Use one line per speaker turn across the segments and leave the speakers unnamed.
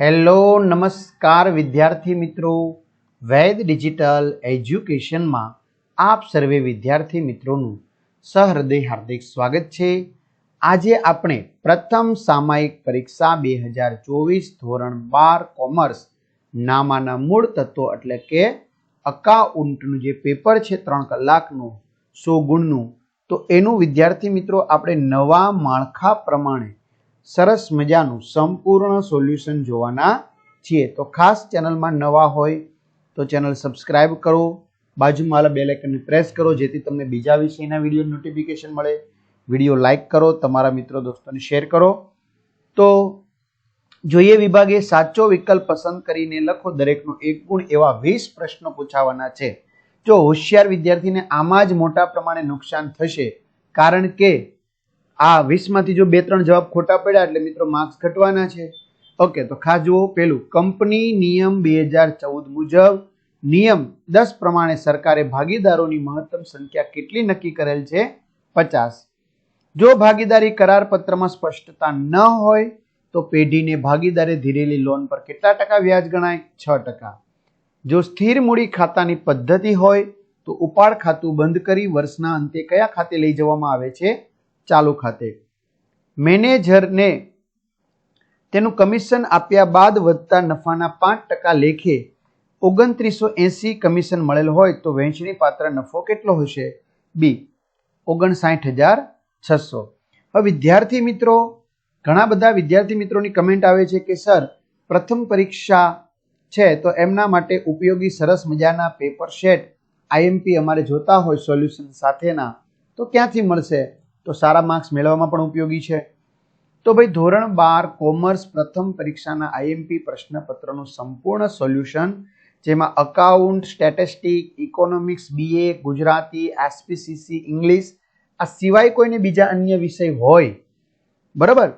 Hello, નમસ્કાર વિદ્યાર્થી મિત્રો. વૈદ ડિજિટલ એજ્યુકેશનમાં આપ સર્વે વિદ્યાર્થી મિત્રોનું સહૃદય હાર્દિક સ્વાગત છે. આજે આપણે પ્રથમ સામાયિક પરીક્ષા બે હજાર ચોવીસ ધોરણ બાર કોમર્સ નામાના મૂળ તત્વો એટલે કે અકાઉન્ટનું જે પેપર છે ત્રણ કલાકનું સો ગુણનું, તો એનું વિદ્યાર્થી મિત્રો આપણે નવા માળખા પ્રમાણે સરસ મજાનું સંપૂર્ણ સોલ્યુશન જોવાના છીએ. તો ખાસ ચેનલમાં નવા હોય તો ચેનલ સબસ્ક્રાઇબ કરો, બાજુમાં વાળા બેલ આઇકનને પ્રેસ કરો, જેથી તમને બીજા વિષયના વીડિયો નોટિફિકેશન મળે. વીડિયો લાઇક કરો, તમારા મિત્રો દોસ્તોને શેર કરો. તો જોઈએ વિભાગે સાચો વિકલ્પ પસંદ કરીને લખો. દરેકનો એક ગુણ એવા વીસ પ્રશ્નો પૂછાવાના છે. જો હોશિયાર વિદ્યાર્થીને આમાં જ મોટા પ્રમાણે નુકસાન થશે, કારણ કે આ વીસમાંથી જો બે ત્રણ જવાબ ખોટા પડ્યા એટલે મિત્રો માર્ક્સ ઘટવાના છે. ઓકે તો ખાસ જુઓ પેલું. કંપની નિયમ બે હજાર ચૌદ મુજબ નિયમ દસ પ્રમાણે સરકારે ભાગીદારોની મહત્તમ સંખ્યા કેટલી નક્કી કરેલ છે? પચાસ. જો ભાગીદારી કરાર પત્રમાં સ્પષ્ટતા ન હોય, તો પેઢીને ભાગીદારે ધીરેલી લોન પર કેટલા ટકા વ્યાજ ગણાય? છ ટકા. જો સ્થિર મૂડી ખાતાની પદ્ધતિ હોય, તો ઉપાડ ખાતું બંધ કરી વર્ષના અંતે કયા ખાતે લઈ જવામાં આવે છે? ચાલુ ખાતે. મેનેજરને તેનું કમિશન આપ્યા બાદ વધતા નફાના પાંચ ટકા લેખે ઓગણત્રીસો એંસી કમિશન મળેલ હોય તો વહેંચણી પાત્ર નફો કેટલો હશે? બી, ઓગણસાઠ હજાર છસો. હવે વિદ્યાર્થી મિત્રો, ઘણા બધા વિદ્યાર્થી મિત્રોની કમેન્ટ આવે છે કે, સર, પ્રથમ પરીક્ષા છે તો એમના માટે ઉપયોગી સરસ મજાના પેપર શેટ આઈએમપી અમારે જોતા હોય સોલ્યુશન સાથેના, તો ક્યાંથી મળશે? તો સારા માર્ક્સ મેળવવામાં પણ ઉપયોગી છે. તો ભાઈ ધોરણ બાર કોમર્સ પ્રથમ પરીક્ષાના આઈએમપી પ્રશ્નપત્રનું સંપૂર્ણ સોલ્યુશન, જેમાં account statistic economics BA Gujarati SPCC English આ સિવાય કોઈને બીજા અન્ય વિષય હોય. બરાબર?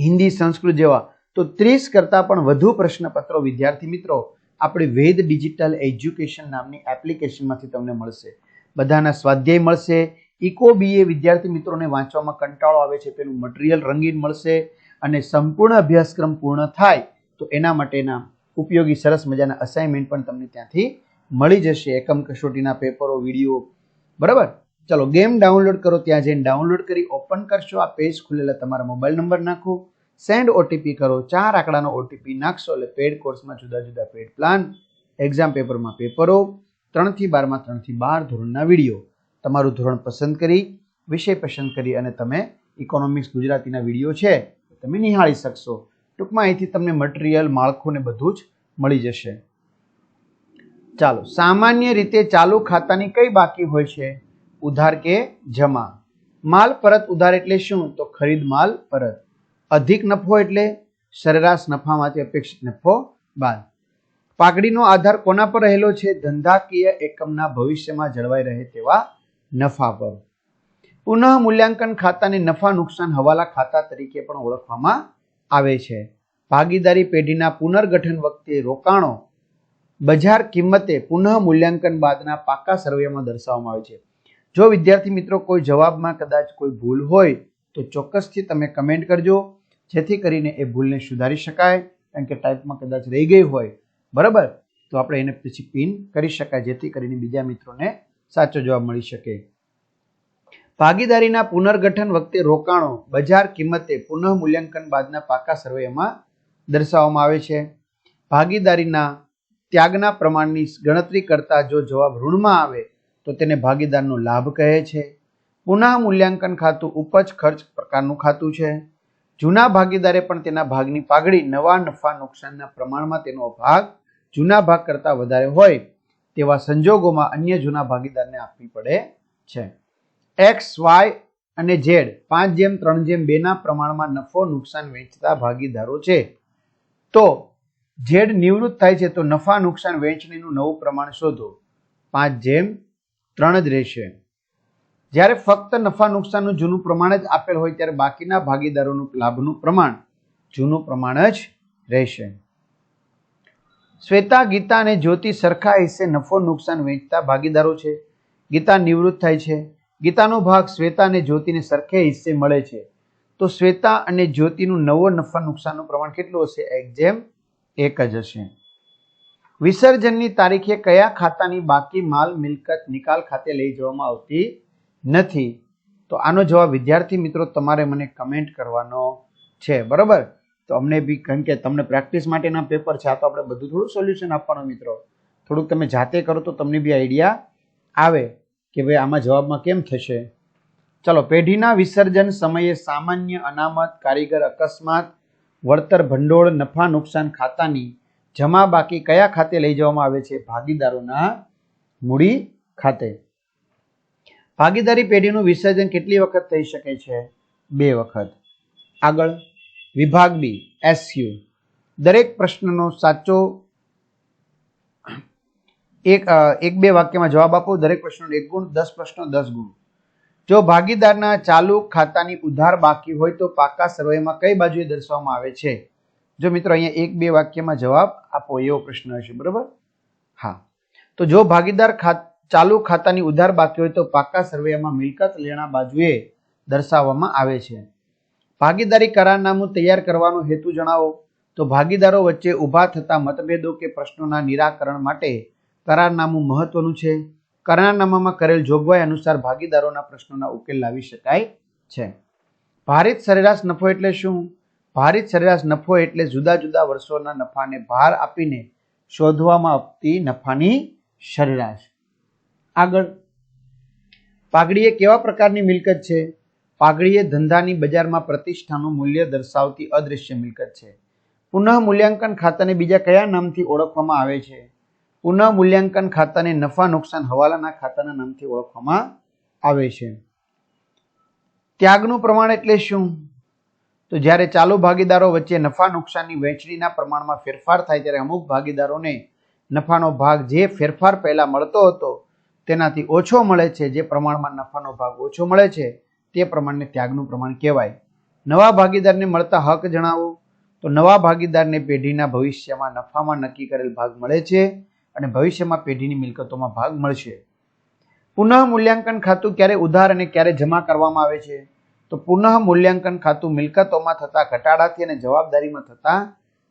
હિન્દી, સંસ્કૃત જેવા. તો ત્રીસ કરતાં પણ વધુ પ્રશ્નપત્રો, વિદ્યાર્થી મિત્રો, આપણી વેદ ડિજિટલ એજ્યુકેશન નામની એપ્લિકેશનમાંથી તમને મળશે. બધાના સ્વાધ્યાય મળશે. ઇકો બીએ વિદ્યાર્થી મિત્રોને વાંચવામાં કંટાળો આવે છે તેનું મટીરિયલ રંગીન મળશે અને સંપૂર્ણ અભ્યાસક્રમ પૂર્ણ થાય, તો એના માટેના ઉપયોગી સરસ મજાના અસાઇનમેન્ટ પણ તમને ત્યાંથી મળી જશે. એકમ કસોટીના પેપરો, વીડિયો, બરાબર? ચલો ગેમ ડાઉનલોડ કરો, ત્યાં જઈને ડાઉનલોડ કરી ઓપન કરશો, આ પેજ ખુલેલા તમારા મોબાઈલ નંબર નાખો સેન્ડ ઓટીપી કરો, ચાર આંકડાનો ઓટીપી નાખશો, એટલે પેડ કોર્સમાં જુદા જુદા પેડ પ્લાન એક્ઝામ પેપરમાં પેપરો, ત્રણથી બારમાં ત્રણથી બાર ધોરણના વીડિયો. તમારું ધોરણ પસંદ કરી, વિષય પસંદ કરી અને તમે ઇકોનોમિક્સ ગુજરાતીના વીડિયો છે તમે નિહાળી શકશો. ટૂંકમાં અહીંથી તમને મટીરિયલ માળખું ને બધું જ મળી જશે. ચાલો, સામાન્ય રીતે ચાલુ ખાતાની કઈ બાકી હોય છે? ઉધાર કે જમા? માલ પરત ઉધાર એટલે શું? તો ખરીદ માલ પરત. અધિક નફો એટલે સરેરાશ નફામાંથી અપેક્ષિત નફો બાદ. પાઘડીનો આધાર કોના પર રહેલો છે? ધંધાકીય એકમના ભવિષ્યમાં જળવાઈ રહે તેવા નફા પર. પુનઃ મૂલ્યાંકન ખાતાને નફા નુકસાન હવાલા ખાતા તરીકે પણ ઓળખવામાં આવે છે. ભાગીદારી પેઢીના પુનર્ગઠન વખતે રોકાણો. બજાર કિંમતે પુનઃ મૂલ્યાંકન બાદના પાકા સર્વેમાં દર્શાવવામાં આવે છે. જો વિદ્યાર્થી મિત્રો કોઈ જવાબમાં કદાચ કોઈ ભૂલ હોય, તો ચોક્કસથી તમે કમેન્ટ કરજો. જેથી કરીને એ ભૂલને સુધારી શકાય. કારણ કે ટાઈપમાં કદાચ રહી ગઈ હોય. બરાબર? તો આપણે એને પછી પિન કરી શકાય. જેથી કરીને બીજા મિત્રોને સાચો જવાબ મળી શકે. ભાગીદારીના પુનર્ગઠન વખતે રોકાણો, બજાર કિંમતે પુનઃ મૂલ્યાંકન બાદના પાકા સર્વેમાં દર્શાવવામાં આવે છે. ભાગીદારીના ત્યાગના પ્રમાણની ગણતરી કરતા જો જવાબ ઋણમાં આવે, તો તેને ભાગીદારનો લાભ કહે છે. પુનઃ મૂલ્યાંકન ખાતું ઉપજ ખર્ચ પ્રકારનું ખાતું છે. જૂના ભાગીદારે પણ તેના ભાગની પાઘડી નવા નફા નુકસાનના પ્રમાણમાં તેનો ભાગ જૂના ભાગ કરતાં વધારે હોય. તેવા સંજોગોમાં અન્ય જૂના ભાગીદારને આપવી પડે છે. એક્સ, વાય અને ઝેડ પાંચ જેમ, ત્રણ જેમ બેના પ્રમાણમાં નફો, નુકસાન વેચતા ભાગીદારો છે. તો ઝેડ નિવૃત્ત થાય છે તો નફા, નુકસાન વહેંચણીનું નવું પ્રમાણ શોધો. પાંચ જેમ, ત્રણ જ રહેશે. જ્યારે ફક્ત નફા, નુકસાનનું જૂનું પ્રમાણ જ આપેલ હોય ત્યારે બાકીના ભાગીદારોનું લાભનું પ્રમાણ જૂનું પ્રમાણ જ રહેશે. શ્વેતા, ગીતા અને જ્યોતિ સરખા હિસ્સે નફો નુકસાન વેચતા ભાગીદારો છે. ગીતા નિવૃત્ત થાય છે. ગીતાનો ભાગ શ્વેતા અને જ્યોતિને સરખે હિસ્સે મળે છે. તો શ્વેતા અને જ્યોતિનું નવો નફા નુકસાનનું પ્રમાણ કેટલું હશે? એક્ઝેમ એક જ હશે. વિસર્જનની તારીખે કયા ખાતાની બાકી માલ મિલકત નિકાલ ખાતે લઈ જવામાં આવતી નથી? તો આનો જવાબ વિદ્યાર્થી મિત્રો તમારે મને કમેન્ટ કરવાનો છે. બરાબર? તો અમને બી કેમ કે તમને પ્રેક્ટિસ માટેના પેપર છે, આ તો આપણે બધું થોડું સોલ્યુશન આપવાનું મિત્રો. થોડુંક તમે જાતે કરો તો તમને બી આઈડિયા આવે કે ભાઈ આમાં જવાબમાં કેમ થશે. ચલો, પેઢીના વિસર્જન સમયે સામાન્ય અનામત, કારીગર અકસ્માત, વળતર ભંડોળ, નફા નુકસાન ખાતાની જમા બાકી કયા ખાતે લઈ જવામાં આવે છે? ભાગીદારોના મૂડી ખાતે. ભાગીદારી પેઢીનું વિસર્જન કેટલી વખત થઈ શકે છે? બે વખત. આગળ. વિભાગ બી એસયુ દરેક પ્રશ્નનો સાચો એક એક બે વાક્યમાં જવાબ આપો. દરેક પ્રશ્નનો એક ગુણ, દસ પ્રશ્નો, દસ ગુણ. જો ભાગીદારના ચાલુ ખાતાની ઉધાર બાકી હોય તો પાકા સર્વેમાં કઈ બાજુએ દર્શાવવામાં આવે છે? જો મિત્રો અહીંયા એક બે વાક્યમાં જવાબ આપો, એવો પ્રશ્ન હશે, બરોબર? હા. તો જો ભાગીદાર ચાલુ ખાતાની ઉધાર બાકી હોય તો પાકા સર્વેમાં મિલકત લેણા બાજુએ દર્શાવવામાં આવે છે. ભાગીદારી કરારનામું તૈયાર કરવાનો હેતુ જણાવો. તો ભાગીદારો વચ્ચે ઊભા થતા મતભેદો કે પ્રશ્નોના નિરાકરણ માટે કરારનામું મહત્વનું છે. કરારનામામાં કરેલ જોગવાઈ અનુસાર ભાગીદારોના પ્રશ્નોના ઉકેલ લાવી શકાય છે. ભારિત સરેરાશ નફો એટલે શું? ભારિત સરેરાશ નફો એટલે જુદા જુદા વર્ષોના નફાને ભાર આપીને શોધવામાં આવતી નફાની સરેરાશ. આગળ. પાઘડી એ કેવા પ્રકારની મિલકત છે? પાઘડી એ ધંધાની બજારમાં પ્રતિષ્ઠાનું મૂલ્ય દર્શાવતી અદૃશ્ય મિલકત છે. પુનઃ મૂલ્યાંકન ખાતાને બીજા કયા નામથી ઓળખવામાં આવે છે? પુનઃ મૂલ્યાંકન ખાતાને નફા નુકસાન હવાલાના ખાતાના નામથી ઓળખવામાં આવે છે. ત્યાગનું પ્રમાણ એટલે શું? તો જ્યારે ચાલુ ભાગીદારો વચ્ચે નફા નુકસાનની વહેંચણીના પ્રમાણમાં ફેરફાર થાય ત્યારે અમુક ભાગીદારોને નફાનો ભાગ જે ફેરફાર પહેલા મળતો હતો તેનાથી ઓછો મળે છે, જે પ્રમાણમાં નફાનો ભાગ ઓછો મળે છે. તે પ્રમાણને ત્યાગનું પ્રમાણ કહેવાય. નવા ભાગીદારને મળતા હક જણાવો. તો નવા ભાગીદારને પેઢીના ભવિષ્યમાં નફામાં નક્કી કરેલ ભાગ મળે છે અને ભવિષ્યમાં પેઢીની મિલકતોમાં ભાગ મળશે. પુનઃ મૂલ્યાંકન ખાતું ક્યારે ઉધાર અને ક્યારે જમા કરવામાં આવે છે? તો પુનઃ મૂલ્યાંકન ખાતું મિલકતોમાં થતા ઘટાડાથી અને જવાબદારીમાં થતા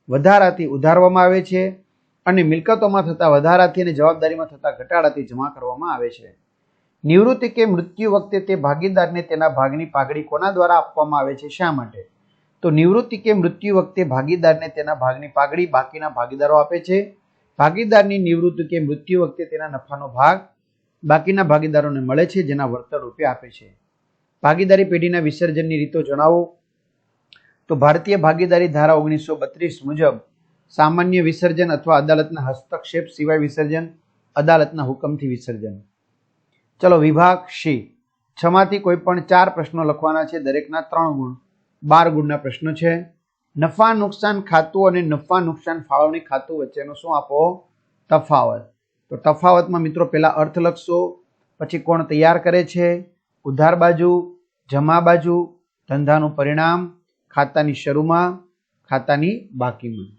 વધારાથી ઉધારવામાં આવે છે અને મિલકતોમાં થતા વધારાથી અને જવાબદારીમાં થતા ઘટાડાથી જમા કરવામાં આવે છે. નિવૃત્તિ કે મૃત્યુ વખતે તે ભાગીદારને તેના ભાગની પાઘડી કોના દ્વારા આપવામાં આવે છે? શા માટે? તો નિવૃત્તિ કે મૃત્યુ વખતે ભાગીદારને તેના ભાગની પાઘડી બાકીના ભાગીદારો આપે છે. ભાગીદારની નિવૃત્તિ કે મૃત્યુ વખતે તેના નફાનો ભાગ બાકીના ભાગીદારોને મળે છે, જેના વળતર રૂપે આપે છે. ભાગીદારી પેઢીના વિસર્જનની રીતો જણાવો. તો ભારતીય ભાગીદારી ધારા ઓગણીસો બત્રીસ મુજબ સામાન્ય વિસર્જન અથવા અદાલતના હસ્તક્ષેપ સિવાય વિસર્જન, અદાલતના હુકમથી વિસર્જન. ચલો વિભાગ સી. છમાંથી કોઈ પણ ચાર પ્રશ્નો લખવાના છે, દરેકના ત્રણ ગુણ. બાર ગુણના પ્રશ્નો છે. નફા, નુકસાન ખાતું અને નફા, નુકસાન ફાળવણી ખાતું વચ્ચેનો શું આપો? તફાવત. તો તફાવતમાં મિત્રો પહેલા અર્થ લખશો, પછી કોણ તૈયાર કરે છે? ઉધાર બાજુ, જમા બાજુ, ધંધાનું પરિણામ, ખાતાની શરૂમાં, ખાતાની બાકીમાં.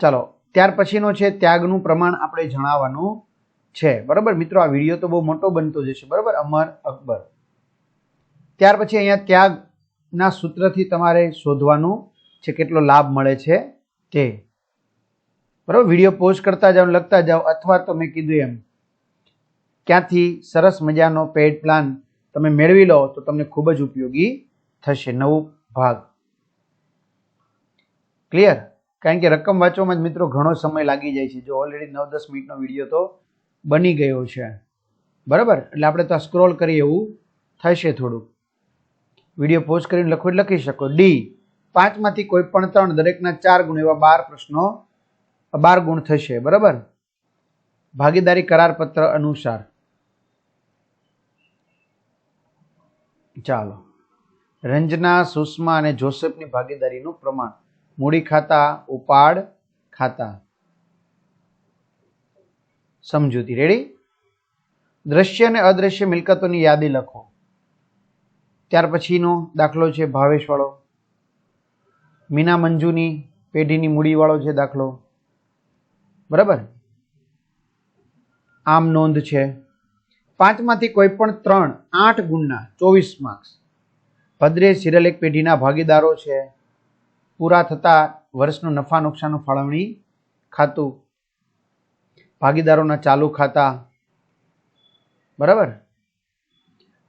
ચાલો, ત્યાર પછીનો છે ત્યાગનું પ્રમાણ આપણે જણાવવાનું. છે. બરાબર? મિત્રો, આ વીડિયો તો બહુ મોટો બનતો જશે. બરાબર? અમર અકબર. ત્યાર પછી અહીંયા ત્યાગના સૂત્રથી તમારે શોધવાનું છે કેટલો લાભ મળે છે તે. બરાબર? વીડિયો પોઝ કરતા જાઓ લખતા જાઓ, અથવા તો મેં કીધું એમ, ક્યાંથી સરસ મજાનો પેડ પ્લાન તમે મેળવી લો, તો તમને ખૂબ જ ઉપયોગી થશે. નવું ભાગ. ક્લિયર કારણ કે રકમ વાંચવામાં જ મિત્રો ઘણો સમય લાગી જાય છે. જો ઓલરેડી નવ દસ મિનિટનો વીડિયો તો બની ગયો છે. બરાબર? એટલે આપણે તો સ્ક્રોલ કરીએ એવું થશે થોડુંક. વીડિયો પોઝ કરીને લખો લખી શકો. ડી પાંચમાંથી કોઈ પણ ત્રણ, દરેકના ચાર ગુણ એવા બાર પ્રશ્નો, બાર ગુણ થશે. બરાબર? ભાગીદારી કરાર પત્ર અનુસાર. ચાલો. રંજના, સુષ્મા અને જોસેફની ભાગીદારીનું પ્રમાણ. મૂડી ખાતા, ઉપાડ ખાતા. સમજૂતી. રેડી દ્રશ્ય અને અદ્રશ્ય મિલકતોની યાદી લખો. ત્યાર પછીનો દાખલો છે ભાવેશવાળો. મીના મંજુની પેઢીની મૂડીવાળો છે દાખલો. બરાબર? આમ નોંધ છે. પાંચમાંથી કોઈ પણ ત્રણ, આઠ ગુણના ચોવીસ માર્ક્સ ભદ્રે સિરિયલ એક પેઢીના ભાગીદારો છે. પૂરા થતા વર્ષનું નફા નુકસાનનું ફાળવણી ખાતું ભાગીદારોના ચાલુ ખાતા. બરાબર?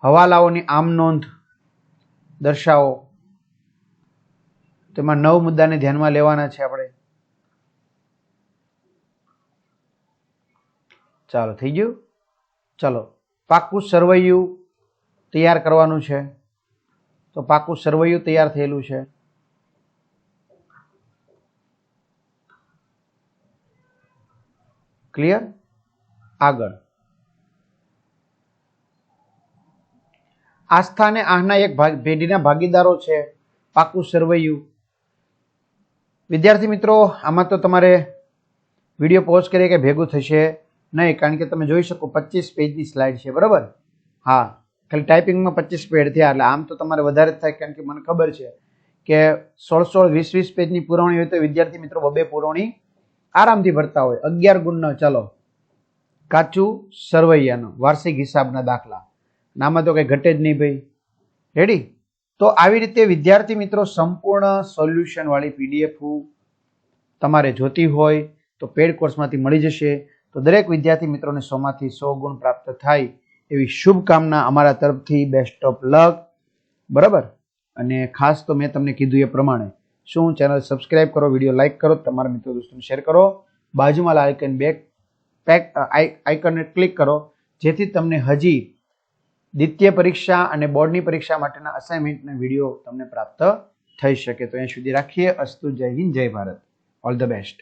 હવાલાઓની આમ નોંધ દર્શાવો. તેમાં નવ મુદ્દાને ધ્યાનમાં લેવાના છે આપણે. ચાલો, થઈ ગયું? ચાલો, પાકું સરવૈયું તૈયાર કરવાનું છે. તો પાકું સરવૈયું તૈયાર થયેલું છે. ક્લિયર આગળ. આસ્થા અને આહના એક ભાગ પેઢીના ભાગીદારો છે, પાકું સરવૈયું. વિદ્યાર્થી મિત્રો, આમાં તો તમારે વીડિયો પોઝ કરીએ કે ભેગું થશે નહીં, કારણ કે તમે જોઈ શકો પચીસ પેજની સ્લાઇડ છે, બરાબર? હા, ખાલી ટાઈપિંગમાં પચીસ પેજ થયા, એટલે આમ તો તમારે વધારે જ થાય, કારણ કે મને ખબર છે કે સોળ સોળ વીસ વીસ પેજની પુરવણી હોય તો વિદ્યાર્થી મિત્રો બબે પુરવણી આરામથી ભરતા હોય. અગિયાર ગુણનો, ચલો. કાચું સરવૈયાનો, વાર્ષિક હિસાબના દાખલા. નામાં તો કંઈ ઘટે જ નહીં ભાઈ. રેડી તો આવી રીતે વિદ્યાર્થી મિત્રો સંપૂર્ણ સોલ્યુશનવાળી પીડીએફ તમારે જોતી હોય તો પેડ કોર્સમાંથી મળી જશે. તો દરેક વિદ્યાર્થી મિત્રોને સોમાંથી સો ગુણ પ્રાપ્ત થાય એવી શુભકામના અમારા તરફથી. બેસ્ટ ઓફ લક બરાબર? અને ખાસ તો મેં તમને કીધું એ પ્રમાણે શું ચેનલ સબસ્ક્રાઇબ કરો વીડિયો લાઇક કરો, તમારા મિત્રો દોસ્તોને શેર કરો. બાજુમાં આઇકન બેક પેક આઇકનને ક્લિક કરો. જેથી તમને હજી દ્વિતીય પરીક્ષા અને બોર્ડની પરીક્ષા માટેના અસાઇનમેન્ટના વીડિયો તમને પ્રાપ્ત થઈ શકે. તો અહીંયા સુધી રાખીએ. અસ્તુ જય હિન્દ, જય ભારત. All the best